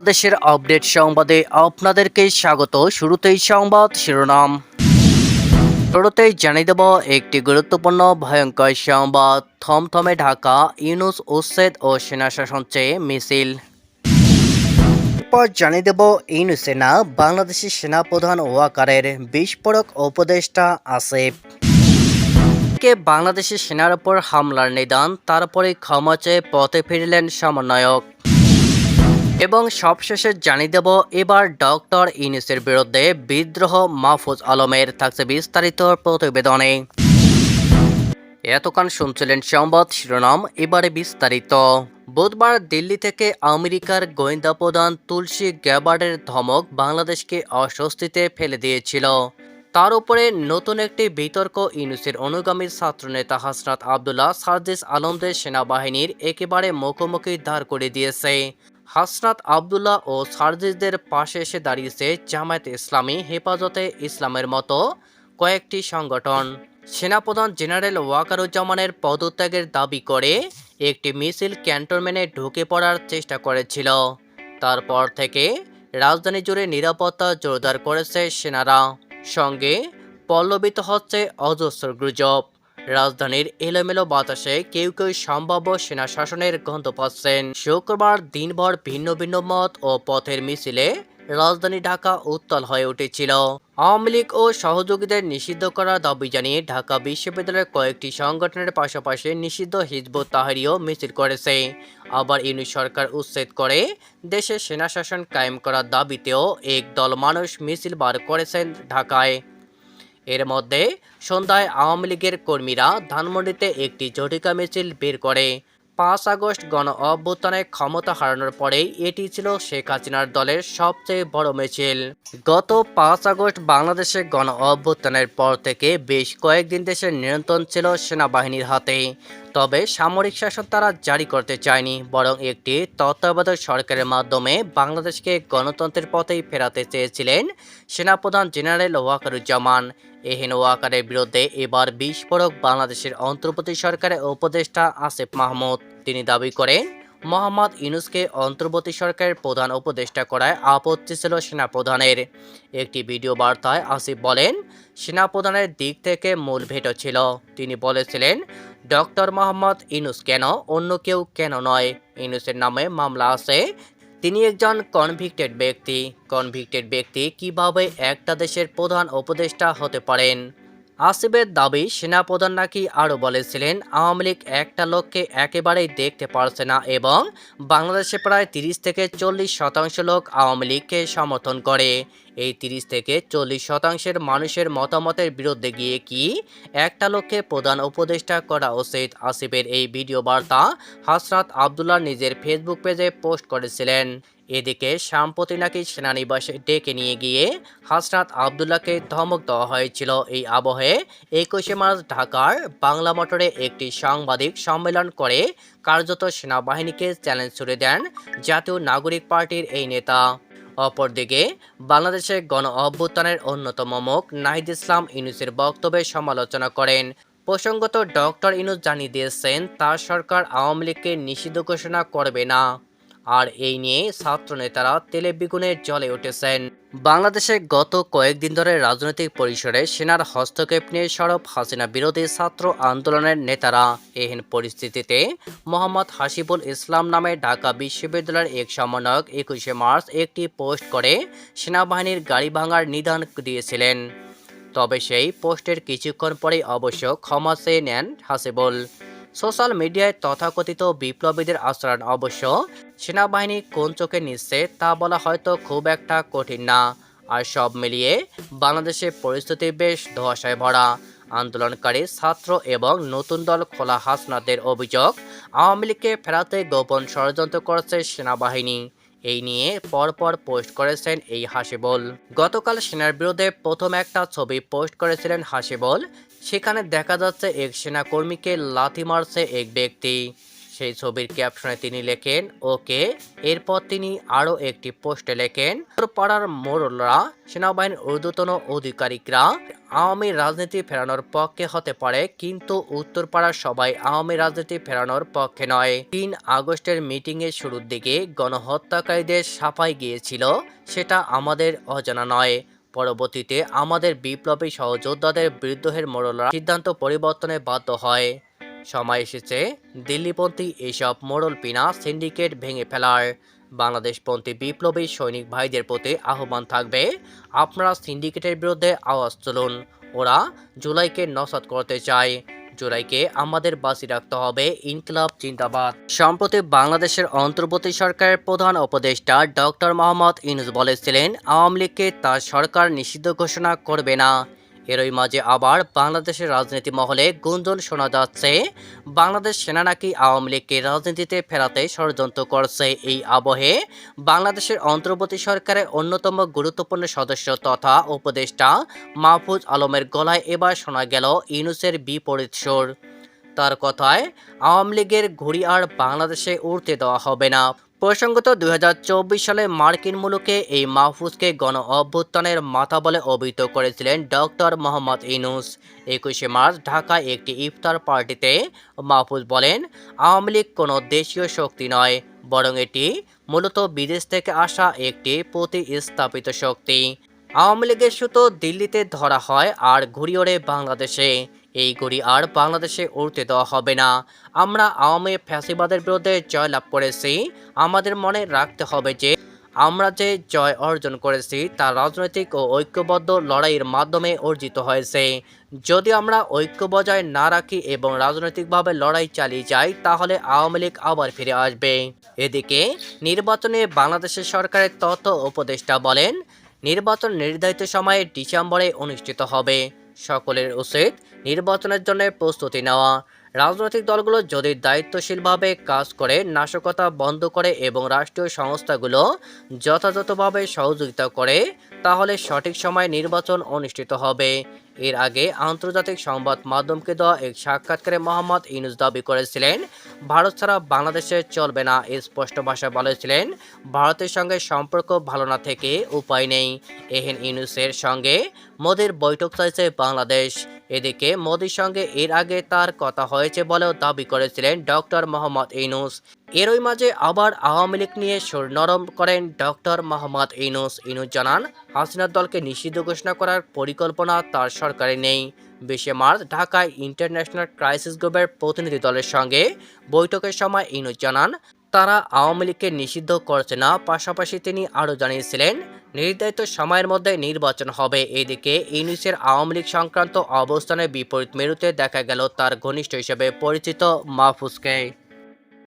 দেশের আপডেট সংবাদে আপনাদেরকে স্বাগত। শুরুতেই সংবাদ শিরোনাম। শুরুতেই জানিয়ে দেব একটি গুরুত্বপূর্ণ ভয়ঙ্কর সংবাদ। থমথমে ঢাকা, ইউনুস উচ্ছেদ ও সেনা শাসন চেয়ে মিছিল। জানিয়ে দেব ইউনুস সেনা বাংলাদেশের সেনাপ্রধান ওয়াকারের বিস্ফোরক উপদেষ্টা আসিফ। কে বাংলাদেশের সেনার ওপর হামলার নিদান, তারপরে ক্ষমা চেয়ে পথে ফিরলেন সমন্বয়ক। এবং সবশেষে জানিয়ে দেব, এবার ডক্টর ইউনুসের বিরুদ্ধে বিদ্রোহ মাহফুজ আলমের থাকছে বিস্তারিত প্রতিবেদনে। এতক্ষণ শুনছিলেন সংবাদ শিরোনাম, এবারে বিস্তারিত। বুধবার দিল্লি থেকে আমেরিকার গোয়েন্দা প্রধান তুলসী গ্যাবার্ডের ধমক বাংলাদেশকে অস্বস্তিতে ফেলে দিয়েছিল। তার উপরে নতুন একটি বিতর্ক ইউনুসের অনুগামী ছাত্রনেতা হাসনাত আবদুল্লাহ সার্জিস আলমদের সেনাবাহিনীর একেবারে মুখোমুখি দাঁড় করে দিয়েছে। হাসনাত আবদুল্লাহ ও সার্জিসদের পাশে এসে দাঁড়িয়েছে জামায়াত ইসলামী হেফাজতে ইসলামের মতো কয়েকটি সংগঠন। সেনাপ্রধান জেনারেল ওয়াকারুজ্জামানের পদত্যাগের দাবি করে একটি মিছিল ক্যান্টনমেন্টে ঢুকে পড়ার চেষ্টা করেছিল। তারপর থেকে রাজধানী জুড়ে নিরাপত্তা জোরদার করেছে সেনারা। সঙ্গে পল্লবিত হচ্ছে অজস্র গুজব। রাজধানীর এলোমেলো বাতাসে কেউ কেউ সম্ভাব্য সেনা শাসনের গন্ধ পাচ্ছেন। শুক্রবার দিনভর ভিন্ন ভিন্ন মত ও পথের মিছিলে রাজধানী ঢাকা উত্তাল হয়ে উঠেছিল। আওয়ামী লীগ ও সহযোগীদের নিষিদ্ধ করার দাবি জানিয়ে ঢাকা বিশ্ববিদ্যালয়ের কয়েকটি সংগঠনের পাশাপাশি নিষিদ্ধ হিজবুত তাহারিও মিছিল করেছে। আবার ইউনি সরকার উচ্ছেদ করে দেশে সেনা শাসন কায়েম করার দাবিতেও এক দল মানুষ মিছিল বার করেছেন ঢাকায়। এর মধ্যে সন্ধ্যায় আওয়ামী লীগের কর্মীরা ধানমন্ডিতে একটি জটিকা মিছিল বের করে। পাঁচ আগস্ট গণ অভ্যুত্থানে ক্ষমতা হারানোর পরেই এটি ছিল শেখ হাসিনার দলের সবচেয়ে বড় মিছিল। গত পাঁচ আগস্ট বাংলাদেশে গণ অভ্যুত্থানের পর থেকে বেশ কয়েকদিন দেশের নিয়ন্ত্রণ ছিল সেনাবাহিনীর হাতে। তবে সামরিক শাসন তারা জারি করতে চায়নি, বরং একটি তত্ত্বাবধায়ক সরকারের মাধ্যমে বাংলাদেশকে গণতন্ত্রের পথেই ফেরাতে চেয়েছিলেন সেনাপ্রধান জেনারেল ওয়াকারুজ্জামান। এহেন ওয়াকারের বিরুদ্ধে এবার বিস্ফোরক বাংলাদেশের অন্তর্বর্তী সরকারের উপদেষ্টা আসিফ মাহমুদ। তিনি দাবি করেন মোহাম্মদ ইউনুসকে অন্তর্বর্তী সরকারের প্রধান উপদেষ্টা করায় আপত্তি ছিল সেনাপ্রধানের। একটি ভিডিও বার্তায় আসিফ বলেন, সেনাপ্রধানের দিক থেকে মূল ভেটো ছিল। তিনি বলেছিলেন, ডক্টর মোহাম্মদ ইনুস কেন, অন্য কেউ কেন নয়। ইনুসের নামে মামলা আছে। তিনি একজন কনভিক্টেড ব্যক্তি। কনভিক্টেড ব্যক্তি কীভাবে একটা দেশের প্রধান উপদেষ্টা হতে পারেন? আসিফের দাবি, সেনাপ্রধান নাকি আরও বলেছিলেন, আওয়ামী লীগ একটা লোককে একেবারেই দেখতে পারছে না এবং বাংলাদেশে প্রায় তিরিশ থেকে চল্লিশ শতাংশ লোক আওয়ামী লীগকে সমর্থন করে। এই তিরিশ থেকে চল্লিশ শতাংশের মানুষের মতামতের বিরুদ্ধে গিয়ে কি একটা লোককে প্রধান উপদেষ্টা করা উচিত? আসিফের এই ভিডিও বার্তা হাসরাত আবদুল্লাহ নিজের ফেসবুক পেজে পোস্ট করেছিলেন। এদিকে সাম্প্রতি নাকি সেনানিবাসে ডেকে নিয়ে গিয়ে হাসনাত আবদুল্লাহকে ধমক দেওয়া হয়েছিল। এই আবহে একুশে মার্চ ঢাকার বাংলা মোটরে একটি সাংবাদিক সম্মেলন করে কার্যত সেনাবাহিনীকে চ্যালেঞ্জ ছুড়ে দেন জাতীয় নাগরিক পার্টির এই নেতা। অপরদিকে বাংলাদেশে গণ অভ্যুত্থানের অন্যতম মুখ নাহিদ ইসলাম ইউনুসের বক্তব্যে সমালোচনা করেন। প্রসঙ্গত ডক্টর ইনুস জানিয়ে দিয়েছেন, তার সরকার আওয়ামী লীগকে নিষিদ্ধ ঘোষণা করবে না। আর এই নিয়ে ছাত্র নেতারা তেলে জ্বলে উঠেছেন। বাংলাদেশে গত কয়েকদিন ধরে রাজনৈতিক পরিসরে সেনার হস্তক্ষেপ নিয়ে সরব হাসিনা বিরোধী ছাত্র আন্দোলনের নেতারা। এহেন পরিস্থিতিতে মোহাম্মদ হাসিবুল ইসলাম নামে ঢাকা বিশ্ববিদ্যালয়ের এক সমন্বয়ক একুশে মার্চ একটি পোস্ট করে সেনাবাহিনীর গাড়ি ভাঙার নিদান দিয়েছিলেন। তবে সেই পোস্টের কিছুক্ষণ পরেই অবশ্য ক্ষমা চেয়ে নেন হাসিবুল। সোশ্যাল মিডিয়ায় তথাকথিত বিপ্লবীদের আচরণ অবশ্য সেনাবাহিনী কোন চোখে নিচ্ছে তা বলা হয়তো খুব একটা কঠিন না। আর সব মিলিয়ে বাংলাদেশে পরিস্থিতি বেশ ধোয়াশায় ভরা। আন্দোলনকারী ছাত্র এবং নতুন দল খোলা হাসনাদের অভিযোগ, আওয়ামী লীগকে ফেরাতে গোপন ষড়যন্ত্র করেছে সেনাবাহিনী। এই নিয়ে পরপর পোস্ট করেছেন এই হাসিবল। গতকাল সেনার বিরুদ্ধে প্রথম একটা ছবি পোস্ট করেছিলেন হাসিবল সেখানে দেখা যাচ্ছে এক সেনাকর্মীকে লাথি মারছে এক ব্যক্তি। সেই ছবির ক্যাপশনে তিনি লেখেন, ওকে। এরপর তিনি আরও একটি পোস্টে লেখেন, পাড়ার মোড়লরা সেনাবাহিনীর ঊর্ধ্বতন অধিকারিকরা আওয়ামী রাজনীতি ফেরানোর পক্ষে হতে পারে, কিন্তু উত্তরপাড়ার সবাই আওয়ামী রাজনীতি ফেরানোর পক্ষে নয়। তিন আগস্টের মিটিংয়ের শুরুর দিকে গণহত্যাকারীদের সাফাই গিয়েছিল, সেটা আমাদের অজানা নয়। পরবর্তীতে আমাদের বিপ্লবী সহযোদ্ধাদের বিদ্রোহের মোড়লরা সিদ্ধান্ত পরিবর্তনে বাধ্য হয়। সময় এসেছে দিল্লিপন্থী এসব মোড়ল পিনা সিন্ডিকেট ভেঙে ফেলার। বাংলাদেশপন্থী বিপ্লবী সৈনিক ভাইদের প্রতি আহ্বান থাকবে, আপনারা সিন্ডিকেটের বিরুদ্ধে আওয়াজ তুলুন। ওরা জুলাইকে নসাত করতে চায়। জুলাইকে আমাদের বাঁচি রাখতে হবে, ইনকলাব জিন্দাবাদ। সম্প্রতি বাংলাদেশের অন্তর্বর্তী সরকারের প্রধান উপদেষ্টা ডক্টর মোহাম্মদ ইনুস বলেছিলেন, আওয়ামী লীগকে তার সরকার নিষিদ্ধ ঘোষণা করবে না। এরই মাঝে আবার বাংলাদেশের রাজনীতি মহলে গুঞ্জন শোনা যাচ্ছে। বাংলাদেশ সেনা নাকি আওয়ামী লীগকে রাজনীতিতে ফেরাতে ষড়যন্ত্র করছে এই আবহে। বাংলাদেশের অন্তর্বর্তী সরকারের অন্যতম গুরুত্বপূর্ণ সদস্য তথা উপদেষ্টা মাহফুজ আলমের গলায় এবার শোনা গেল ইউনুসের বিপরীত সুর। তার কথায়, আওয়ামী লীগের ঘুড়ি আর বাংলাদেশে উড়তে দেওয়া হবে না। প্রসঙ্গত দু হাজার চব্বিশ সালে মার্কিন মুলুকে এই মাহফুজকে গণ অভ্যুত্থানের মাথা বলে অভিহিত করেছিলেন ডক্টর মোহাম্মদ ইনুস একুশে মার্চ ঢাকায় একটি ইফতার পার্টিতে মাহফুজ বলেন, আওয়ামী লীগ কোনো দেশীয় শক্তি নয়, বরং এটি মূলত বিদেশ থেকে আসা একটি প্রতিস্থাপিত শক্তি। আওয়ামী লীগের সুতো দিল্লিতে ধরা হয় আর ঘুরি ওড়ে বাংলাদেশে। এই ঘুড়ি আর বাংলাদেশে উড়তে দেওয়া হবে না। আমরা আওয়ামী ফ্যাসিবাদের বিরুদ্ধে জয়লাভ করেছি। আমাদের মনে রাখতে হবে যে, আমরা যে জয় অর্জন করেছি তা রাজনৈতিক ও ঐক্যবদ্ধ লড়াইয়ের মাধ্যমে অর্জিত হয়েছে। যদি আমরা ঐক্য বজায় না রাখি এবং রাজনৈতিকভাবে লড়াই চালিয়ে যাই, তাহলে আওয়ামী লীগ আবার ফিরে আসবে। এদিকে, নির্বাচনে বাংলাদেশের সরকারের তথ্য উপদেষ্টা বলেন, নির্বাচন নির্ধারিত সময়ে ডিসেম্বরে অনুষ্ঠিত হবে। সকলের উচিত নির্বাচনের জন্য প্রস্তুতি নেওয়া। রাজনৈতিক দলগুলো যদি দায়িত্বশীলভাবে কাজ করে, নাশকতা বন্ধ করে এবং রাষ্ট্রীয় সংস্থাগুলো যথাযথভাবে সহযোগিতা করে তাহলে সঠিক সময়ে নির্বাচন অনুষ্ঠিত হবে। এর আগে আন্তর্জাতিক সংবাদ মাধ্যমকে দেওয়া এক সাক্ষাৎকারে মোহাম্মদ ইনুস দাবি করেছিলেন, ভারত ছাড়া বাংলাদেশে চলবে না স্পষ্ট ভাষায় বলেছিলেন। ভারতের সঙ্গে সম্পর্ক ভালো না থেকে উপায় নেই। এহেন ইউনুসের সঙ্গে মোদির বৈঠক চাইছে বাংলাদেশ। এদিকে মোদির সঙ্গে এর আগে তার কথা হয়েছে বলেও দাবি করেছিলেন ডক্টর মোহাম্মদ ইনুস এরই মাঝে আবার আওয়ামী লীগ নিয়ে সুর নরম করেন ডক্টর মোহাম্মদ ইনুস ইনুস জানান, হাসিনার দলকে নিষিদ্ধ ঘোষণা করার পরিকল্পনা তার সরকারে নেই। বিশে মার্চ ঢাকায় ইন্টারন্যাশনাল ক্রাইসিস গ্রুপের প্রতিনিধি দলের সঙ্গে বৈঠকের সময় ইনুস জানান, তারা আওয়ামী লীগকে নিষিদ্ধ করছে না। পাশাপাশি তিনি আরও জানিয়েছিলেন, নির্ধারিত সময়ের মধ্যে নির্বাচন হবে। এদিকে ইউনিসের আওয়ামী লীগ সংক্রান্ত অবস্থানের বিপরীত মেরুতে দেখা গেল তার ঘনিষ্ঠ হিসেবে পরিচিত মাহফুজকে।